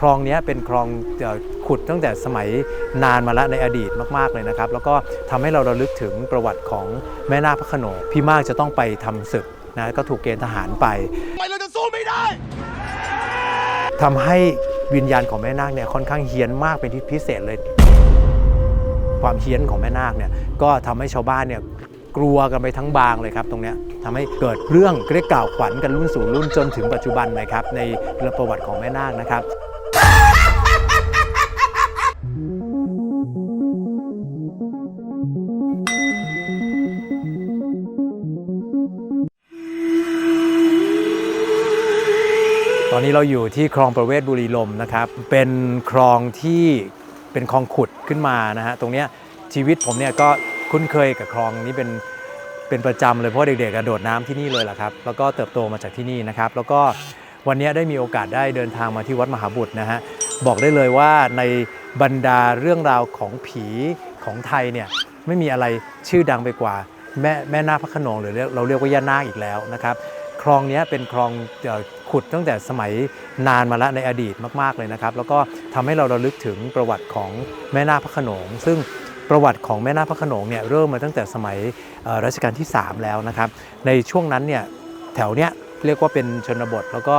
คลองนี้เป็นคลองขุดตั้งแต่สมัยนานมาแล้วในอดีตมากๆเลยนะครับ แล้วก็ทำให้เราระลึกถึงประวัติของแม่นาคพระโขนงพี่มากจะต้องไปทำศึกนะก็ถูกเกณฑ์ทหารไปทำไเราจะสู้ไม่ได้ทำให้วิญญาณของแม่นาคเนี่ยค่อนข้างเฮี้ยนมากเป็นที่พิเศษเลย ความเฮี้ยนของแม่นาคเนี่ยก็ทำให้ชาวบ้านเนี่ยกลัวกันไปทั้งบางเลยครับ ตรงเนี้ยทำให้เกิดเรื่องเรียกกล่าวขวัญกันรุ่นสู่รุ่นจนถึงปัจจุบันเลยครับในประวัติของแม่นาคนะครับ อนนี้เราอยู่ที่คลองประเวศบุรีลมนะครับ เป็นคลองที่เป็นคลองขุดขึ้นมานะฮะ ตรงเนี้ยชีวิตผมเนี่ยก็คุ้นเคยกับคลองนี้เป็นเป็นประจำเลยเพราะเด็กๆกระโดดน้ำที่นี่เลยล่ะครับ แล้วก็เติบโตมาจากที่นี่นะครับ แล้วก็วันนี้ได้มีโอกาสได้เดินทางมาที่วัดมหาบุตรนะฮะ บอกได้เลยว่าในบรรดาเรื่องราวของผีของไทยเนี่ยไม่มีอะไรชื่อดังไปกว่าแม่แม่นาคพระขนงหรือเราเรียกว่าย่านาคอีกแล้วนะครับ คลองนี้เป็นคลองเขุดตั้งแต่สมัยนานมาแล้วในอดีตมาก ๆ เลยนะครับ แล้วก็ทำให้เราระลึกถึงประวัติของแม่นาคพระโขนง ซึ่งประวัติของแม่นาคพระโขนงเนี่ยเริ่มมาตั้งแต่สมัยรัชกาลที่ 3 แล้วนะครับ ในช่วงนั้นเนี่ยแถวเนี้ยเรียกว่าเป็นชนบท แล้วก็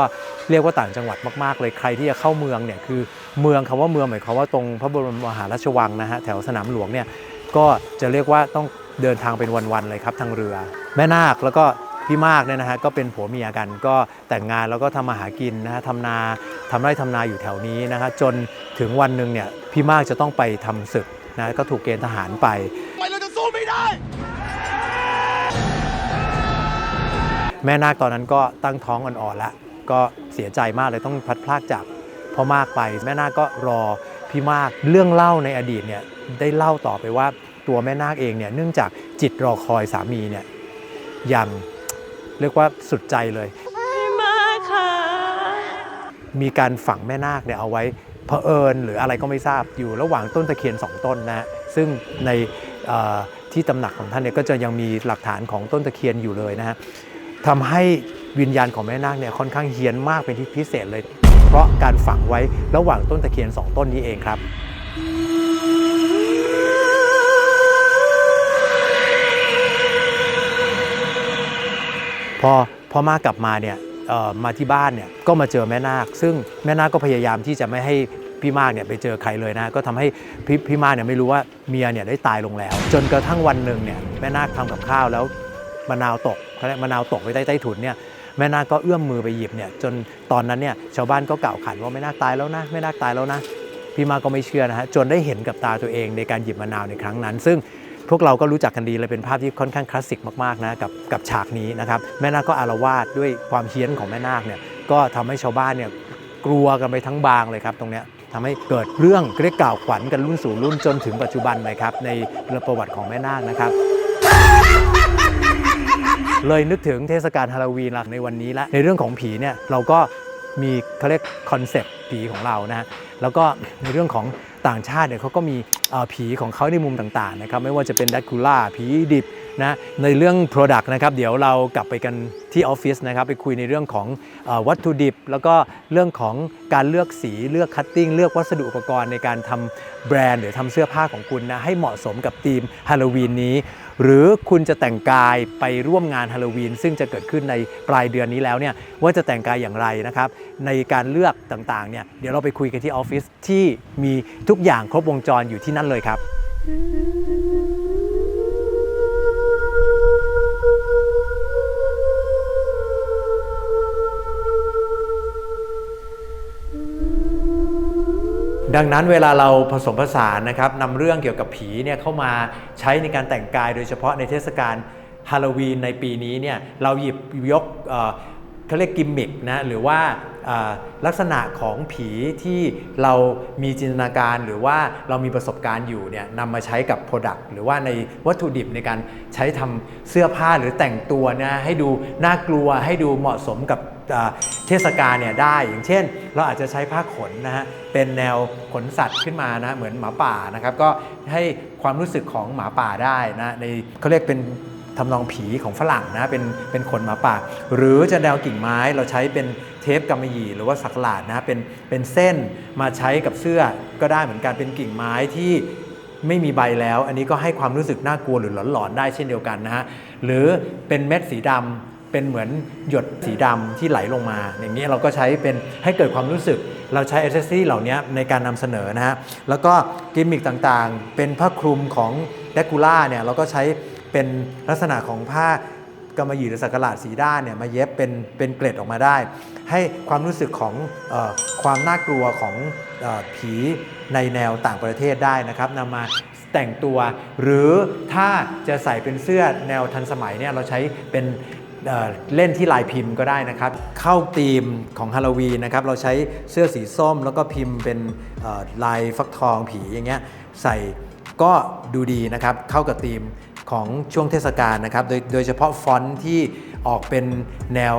เรียกว่าต่างจังหวัดมาก ๆ เลยใครที่จะเข้าเมืองเนี่ยคือเมืองคำว่าเมืองหมายความว่าตรงพระบรมมหาราชวังนะฮะแถวสนามหลวงเนี่ยก็จะเรียกว่าต้องเดินทางเป็นวัน ๆ เลยครับทางเรือ แม่นาคแล้วก็ พี่มากเนี่ยนะฮะก็เป็นผัวเมียกันก็แต่งงานแล้วก็ทำมาหากินนะฮะทำนาทำไร่ทำนาอยู่แถวนี้นะฮะจนถึงวันหนึ่งเนี่ยพี่มากจะต้องไปทำศึกนะก็ถูกเกณฑ์ทหารไปไมเราจะสู้ไม่ได้ แม่นาคตอนนั้นก็ตั้งท้องอ่อนๆแล้วก็เสียใจมากเลยต้องพัดพรากจากพ่อมากไป แม่นาคก็รอพี่มากเรื่องเล่าในอดีตเนี่ยได้เล่าต่อไปว่าตัวแม่นาคเองเนี่ยเนื่องจากจิตรอคอยสามีเนี่ยย่าง เรียกว่าสุดใจเลยม,มีการฝังแม่นาคเนี่ยเอาไว้เผอิญหรืออะไรก็ไม่ทราบอยู่ระหว่างต้นตะเคียนสองต้นนะฮะซึ่งในที่ตำหนักของท่านเนี่ยก็จะยังมีหลักฐานของต้นตะเคียนอยู่เลยนะฮะทำให้วิญญาณของแม่นาคเนี่ยค่อนข้างเฮี้ยนมากเป็นที่พิเศษเลย เพราะการฝังไว้ระหว่างต้นตะเคียนสองต้นนี้เองครับ พอพอมากลับมาเนี่ยมาที่บ้านเนี่ยก็มาเจอแม่นาค ซึ่งแม่นาคก็พยายามที่จะไม่ให้พี่มากเนี่ยไปเจอใครเลยนะ ก็ทำให้พี่พี่มากเนี่ยไม่รู้ว่าเมียเนี่ยได้ตายลงแล้ว จนกระทั่งวันหนึ่งเนี่ยแม่นาคทำกับข้าวแล้วมะนาวตกเขาเรียกมะนาวตกไว้ใต้ใต้ถุนเนี่ยแม่นาคก็เอื้อมมือไปหยิบเนี่ยจนตอนนั้นเนี่ยชาวบ้านก็กล่าวขานว่าแม่นาคตายแล้วนะแม่นาคตายแล้วนะพี่มากก็ไม่เชื่อนะฮะจนได้เห็นกับตาตัวเองในการหยิบมะนาวในครั้งนั้น ซึ่ง พวกเราก็รู้จักกันดีเลยเป็นภาพที่ค่อนข้างคลาสสิกมากๆนะกับกับฉากนี้นะครับแม่นาคก็อารวาสด้วยความเฮี้ยนของแม่นาคเนี่ยก็ทำให้ชาวบ้านเนี่ยกลัวกันไปทั้งบางเลยครับตรงเนี้ยทำให้เกิดเรื่องเรียกกล่าวขวัญกันรุ่นสู่รุ่นจนถึงปัจจุบันเลยครับในประวัติของแม่นาคนะครับเลยนึกถึงเทศกาลฮาโลวีนหละในวันนี้ละในเรื่องของผีเนี่ยเราก็มีเขาเรียกคอนเซปต์ผีของเรานะแล้วก็ในเรื่องของ ต่างชาติเนี่ยเขาก็มีผีของเขาในมุมต่างๆนะครับไม่ว่าจะเป็นดักคูล่าผีดิบนะในเรื่อง Product นะครับเดี๋ยวเรากลับไปกันที่ออฟฟิศนะครับไปคุยในเรื่องของออวัตถุดิบ แล้วก็เรื่องของการเลือกสีเลือกคัตติ้งเลือกวัสดุอุปกรณ์ในการทำแบรนด์ หรือทำเสื้อผ้าของคุณนะให้เหมาะสมกับธีมฮาโลวีนนี้ หรือคุณจะแต่งกายไปร่วมงานฮาโลวีนซึ่งจะเกิดขึ้นในปลายเดือนนี้แล้วเนี่ยว่าจะแต่งกายอย่างไรนะครับในการเลือกต่างๆเนี่ยเดี๋ยวเราไปคุยกันที่ออฟฟิศที่มีทุกอย่างครบวงจรอยู่ที่นั่นเลยครับ ดังนั้นเวลาเราผสมผสานนะครับนำเรื่องเกี่ยวกับผีเนี่ยเข้ามาใช้ในการแต่งกายโดยเฉพาะในเทศกาลฮาโลวีนในปีนี้เนี่ยเราหยิบยกเขาเรียกกิมมิกนะหรือว่า ลักษณะของผีที่เรามีจินตนาการหรือว่าเรามีประสบการณ์อยู่เนี่ยนำมาใช้กับ Product หรือว่าในวัตถุดิบในการใช้ทำเสื้อผ้าหรือแต่งตัวนะให้ดูน่ากลัวให้ดูเหมาะสมกับเทศกาลเนี่ยได้ อย่างเช่น เราอาจจะใช้ผ้าขนนะฮะเป็นแนวขนสัตว์ขึ้นมานะเหมือนหมาป่านะครับก็ให้ความรู้สึกของหมาป่าได้นะในเขาเรียกเป็น ทำนองผีของฝรั่งนะเป็นเป็นขนหมาป่า หรือจะแนวกิ่งไม้เราใช้เป็นเทปกำมะหยี่หรือว่าสักหลาดนะเป็นเป็นเส้นมาใช้กับเสื้อก็ได้เหมือนกันเป็นกิ่งไม้ที่ไม่มีใบแล้ว อันนี้ก็ให้ความรู้สึกน่ากลัวหรือหลอนๆได้เช่นเดียวกันนะฮะหรือเป็นเม็ดสีดำเป็นเหมือนหยดสีดำที่ไหลลงมา อย่างนี้เราก็ใช้เป็นให้เกิดความรู้สึก เราใช้อ c เซสซีเหล่านี้ในการนำเสนอนะฮะ แล้วก็กิมมิคต่างๆ เป็นผ้าคลุมของแดกูล่าเนี่ยเราก็ใช้ เป็นลักษณะของผ้ากำมะหยี่หรือสักหลาดสีด้านเนี่ยมาเย็บเป็นเป็นเกล็ดออกมาได้ ให้ความรู้สึกของออความน่ากลัวของออผีในแนวต่างประเทศได้นะครับนำมาแต่งตัว หรือถ้าจะใส่เป็นเสื้อแนวทันสมัยเนี่ยเราใช้เป็นเเล่นที่ลายพิมพ์ก็ได้นะครับ เข้าธีมของฮาโลวีนนะครับ เราใช้เสื้อสีส้มแล้วก็พิมพ์เป็นลายฟักทองผีอย่างเงี้ยใส่ก็ดูดีนะครับ เข้ากับธีม ของช่วงเทศกาลนะครับ โดยโดยเฉพาะฟอนต์ที่ออกเป็นแนว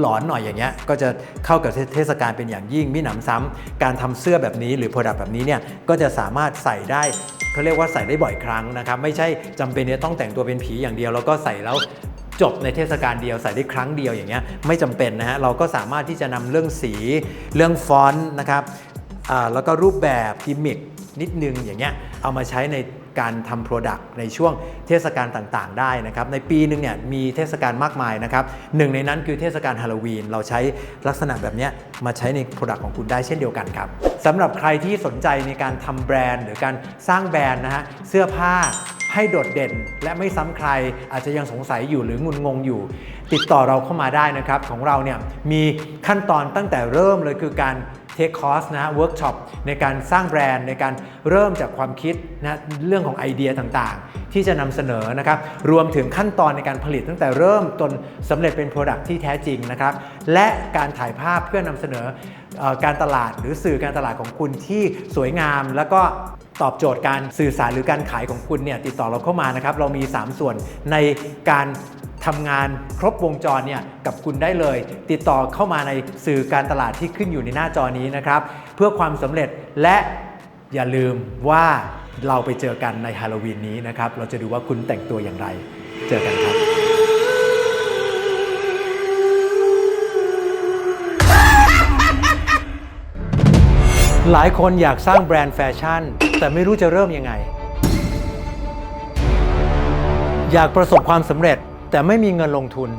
หลอนๆหน่อยอย่างเงี้ย ก็จะเข้ากับเทศกาลเป็นอย่างยิ่งมิหนำซ้ำการทำเสื้อแบบนี้หรือ Product แบบนี้เนี่ย ก็จะสามารถใส่ได้เขาเรียกว่าใส่ได้บ่อยครั้งนะครับ ไม่ใช่จำเป็นเนี่ยต้องแต่งตัวเป็นผีอย่างเดียว แล้วก็ใส่แล้วจบในเทศกาลเดียวใส่ได้ครั้งเดียวอย่างเงี้ยไม่จำเป็นนะฮะเราก็สามารถที่จะนำเรื่องสีเรื่องฟอนต์นะครับแล้วก็รูปแบบกิมมิคนิดนึงอย่างเงี้ยเอามาใช้ใน การทำโปรดักต์ในช่วงเทศกาลต่างๆ ได้นะครับในปีหนึ่งเนี่ยมีเทศกาลมากมายนะครับหนึ่งในนั้นคือเทศกาลฮาโลวีนเราใช้ลักษณะแบบนี้มาใช้ในโปรดักต์ของคุณได้เช่นเดียวกันครับสำหรับใครที่สนใจในการทำแบรนด์ หรือการสร้างแบรนด์นะฮะเสื้อผ้าให้โดดเด่นและไม่ซ้ำใครอาจจะยังสงสัยอยู่หรืองุนงงอยู่ ติดต่อเราเข้ามาได้นะครับของเราเนี่ยมีขั้นตอนตั้งแต่เริ่มเลยคือการ เทคคอร์สนะฮะเวิร์กช็อปในการสร้างแบรนด์ในการเริ่มจากความคิดนะเรื่องของไอเดียต่างๆ ที่จะนำเสนอนะครับรวมถึงขั้นตอนในการผลิตตั้งแต่เริ่มจนสำเร็จเป็น Product ที่แท้จริงนะครับและการถ่ายภาพเพื่อนำเสนอออการตลาดหรือสื่อการตลาดของคุณที่สวยงาม แล้วก็ตอบโจทย์การสื่อสารหรือการขายของคุณเนี่ยติดต่อเราเข้ามานะครับ เรามี 3 ส่วนในการ ทำงานครบวงจรเนี่ยกับคุณได้เลย ติดต่อเข้ามาในสื่อการตลาดที่ขึ้นอยู่ในหน้าจอนี้นะครับ เพื่อความสำเร็จและอย่าลืมว่าเราไปเจอกันในฮาโลวีนนี้นะครับ เราจะดูว่าคุณแต่งตัวอย่างไร เจอกันครับหลายคนอยากสร้างแบรนด์แฟชั่น แต่ไม่รู้จะเริ่มยังไง อยากประสบความสำเร็จ แต่ไม่มีเงินลงทุน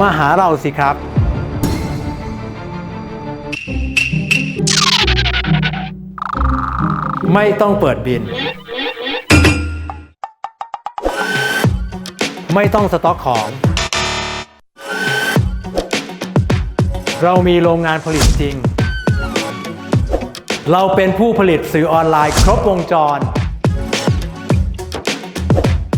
มาหาเราสิครับ ไม่ต้องเปิดบิน ไม่ต้องสต็อกของ เรามีโรงงานผลิตจริง เราเป็นผู้ผลิตสื่อออนไลน์ครบวงจร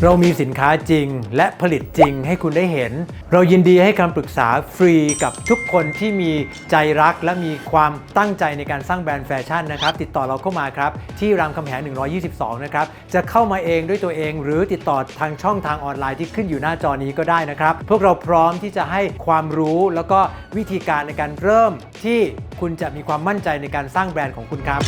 เรามีสินค้าจริงและผลิตจริงให้คุณได้เห็น เรายินดีให้คำปรึกษาฟรีกับทุกคนที่มีใจรักและมีความตั้งใจในการสร้างแบรนด์แฟชั่นนะครับ ติดต่อเราเข้ามาครับ ที่รามคำแหง 122 นะครับ จะเข้ามาเองด้วยตัวเอง หรือติดต่อทางช่องทางออนไลน์ที่ขึ้นอยู่หน้าจอนี้ก็ได้นะครับ พวกเราพร้อมที่จะให้ความรู้แล้วก็วิธีการในการเริ่มที่คุณจะมีความมั่นใจในการสร้างแบรนด์ของคุณครับ